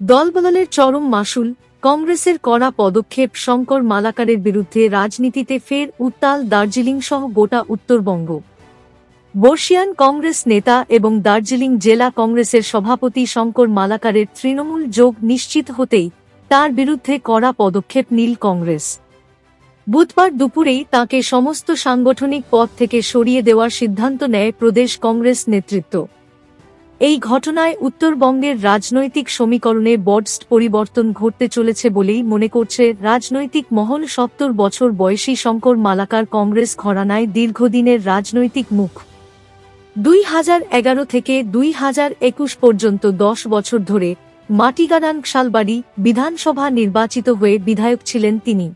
দলবদলের চরম মাসুল, কংগ্রেসের কড়া পদক্ষেপ শঙ্কর মালাকারের বিরুদ্ধে রাজনীতিতে ফের উত্তাল দার্জিলিং সহ গোটা উত্তরবঙ্গ। বর্ষিয়ান কংগ্রেস নেতা এবং দার্জিলিং জেলা কংগ্রেসের সভাপতি শঙ্কর মালাকারের তৃণমূল যোগ নিশ্চিত হতেই তার বিরুদ্ধে কড়া পদক্ষেপ নীল কংগ্রেস। বুধবার দুপুরেই তাকে সমস্ত সাংগঠনিক পদ থেকে সরিয়ে দেওয়ার সিদ্ধান্ত নেয় প্রদেশ কংগ্রেস নেতৃত্ব। এই ঘটনায় উত্তরবঙ্গের রাজনৈতিক সমীকরণে বডস্ট পরিবর্তন ঘটতে চলেছে বলেই মনে করছে রাজনৈতিক মহল সত্তর বছর বয়সী শঙ্কর মালাকার কংগ্রেস ঘরানায় দীর্ঘদিনের রাজনৈতিক মুখ। দুই হাজার এগারো থেকে দুই হাজার একুশ পর্যন্ত দশ বছর ধরে মাটিগাড়ান শালবাড়ি বিধানসভা নির্বাচিত হয়ে বিধায়ক ছিলেন তিনি।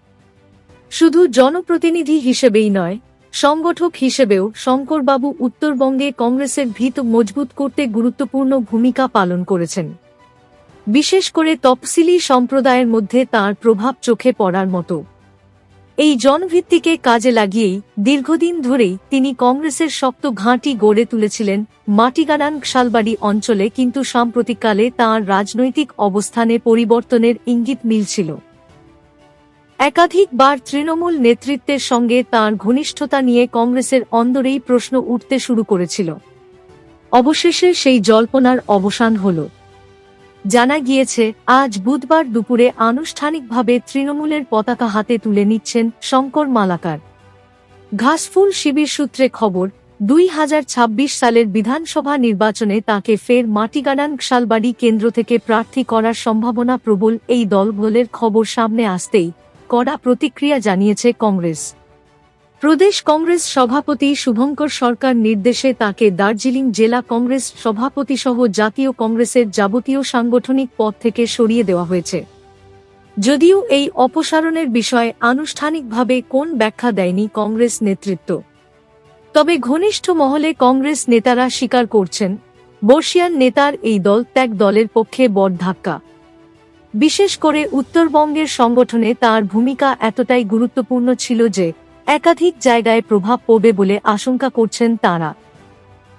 শুধু জনপ্রতিনিধি হিসেবেই নয় সংগঠক হিসেবেও শঙ্করবাবু উত্তরবঙ্গে কংগ্রেসের ভিত মজবুত করতে গুরুত্বপূর্ণ ভূমিকা পালন করেছেন। বিশেষ করে তফসিলি সম্প্রদায়ের মধ্যে তার প্রভাব চোখে পড়ার মতো। এই জনভিত্তিকে কাজে লাগিয়েই দীর্ঘদিন ধরেই তিনি কংগ্রেসের শক্ত ঘাঁটি গড়ে তুলেছিলেন মাটিগাড়ান শালবাড়ি অঞ্চলে, কিন্তু সাম্প্রতিককালে তাঁর রাজনৈতিক অবস্থানে পরিবর্তনের ইঙ্গিত মিলছিল। একাধিকবার তৃণমূল নেতৃত্বের সঙ্গে তার ঘনিষ্ঠতা নিয়ে কংগ্রেসের অন্দরেই প্রশ্ন উঠতে শুরু করেছিল। অবশেষে সেই জল্পনার অবসান হল। জানা গিয়েছে, আজ বুধবার দুপুরে আনুষ্ঠানিকভাবে তৃণমূলের পতাকা হাতে তুলে নিচ্ছেন শঙ্কর মালাকার। ঘাসফুল শিবির সূত্রে খবর, দুই হাজার ছাব্বিশ সালের বিধানসভা নির্বাচনে তাকে ফের মাটিগাড়ান শালবাড়ি কেন্দ্র থেকে প্রার্থী করার সম্ভাবনা প্রবল এই দলবলের খবর সামনে আসতেই কড়া প্রতিক্রিয়া জানিয়েছে কংগ্রেস। প্রদেশ কংগ্রেস সভাপতি শুভঙ্কর সরকার নির্দেশে তাকে দার্জিলিং জেলা কংগ্রেস সভাপতিসহ জাতীয় কংগ্রেসের যাবতীয় সাংগঠনিক পদ থেকে সরিয়ে দেওয়া হয়েছে। যদিও এই অপসারণের বিষয়ে আনুষ্ঠানিকভাবে কোন ব্যাখ্যা দেয়নি কংগ্রেস নেতৃত্ব। তবে ঘনিষ্ঠ মহলে কংগ্রেস নেতারা স্বীকার করছেন, বর্ষিয়ান নেতার এই দল ত্যাগ দলের পক্ষে বড় ধাক্কা। বিশেষ করে উত্তরবঙ্গের সংগঠনে তার ভূমিকা এতটাই গুরুত্বপূর্ণ ছিল যে একাধিক জায়গায় প্রভাব পড়বে বলে আশঙ্কা করছেন তাঁরা।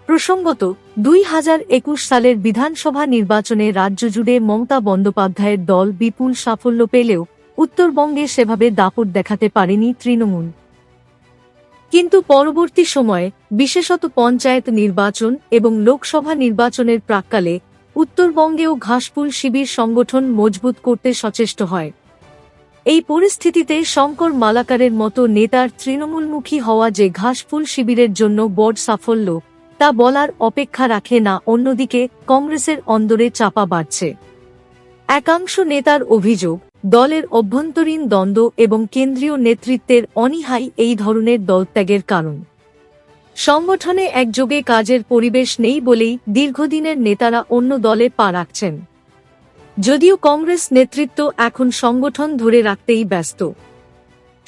প্রসঙ্গত, দুই হাজার একুশ সালের বিধানসভা নির্বাচনে রাজ্য জুড়ে মমতা বন্দ্যোপাধ্যায়ের দল বিপুল সাফল্য পেলেও উত্তরবঙ্গে সেভাবে দাপট দেখাতে পারেনি তৃণমূল। কিন্তু পরবর্তী সময়ে, বিশেষত পঞ্চায়েত নির্বাচন এবং লোকসভা নির্বাচনের প্রাক্কালে উত্তরবঙ্গেও ঘাসফুল শিবির সংগঠন মজবুত করতে সচেষ্ট হয়। এই পরিস্থিতিতে শঙ্কর মালাকারের মতো নেতার তৃণমূলমুখী হওয়া যে ঘাসফুল শিবিরের জন্য বড় সাফল্য, তা বলার অপেক্ষা রাখে না, অন্যদিকে কংগ্রেসের অন্দরে চাপা বাড়ছে। একাংশ নেতার অভিযোগ, দলের অভ্যন্তরীণ দ্বন্দ্ব এবং কেন্দ্রীয় নেতৃত্বের অনীহাই এই ধরনের দলত্যাগের কারণ। সংগঠনে একযোগে কাজের পরিবেশ নেই বলেই দীর্ঘদিনের নেতারা অন্য দলে পা রাখছেন। যদিও কংগ্রেস নেতৃত্ব এখন সংগঠন ধরে রাখতেই ব্যস্ত।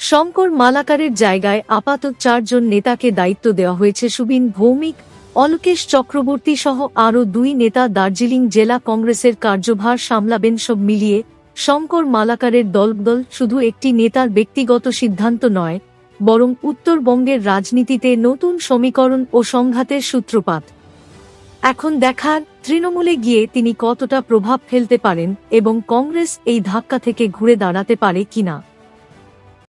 শঙ্কর মালাকারের জায়গায় আপাতত চারজন নেতাকে দায়িত্ব দেওয়া হয়েছে সুবিন ভৌমিক, অলকেশ চক্রবর্তী সহ আরও দুই নেতা দার্জিলিং জেলা কংগ্রেসের কার্যভার সামলাবেন সব মিলিয়ে শঙ্কর মালাকারের দলবদল শুধু একটি নেতার ব্যক্তিগত সিদ্ধান্ত নয় বরং উত্তরবঙ্গের রাজনীতিতে নতুন সমীকরণ ও সংঘাতের সূত্রপাত। এখন দেখার তৃণমূলে গিয়ে তিনি কতটা প্রভাব ফেলতে পারেন এবং কংগ্রেস এই ধাক্কা থেকে ঘুরে দাঁড়াতে পারে কিনা।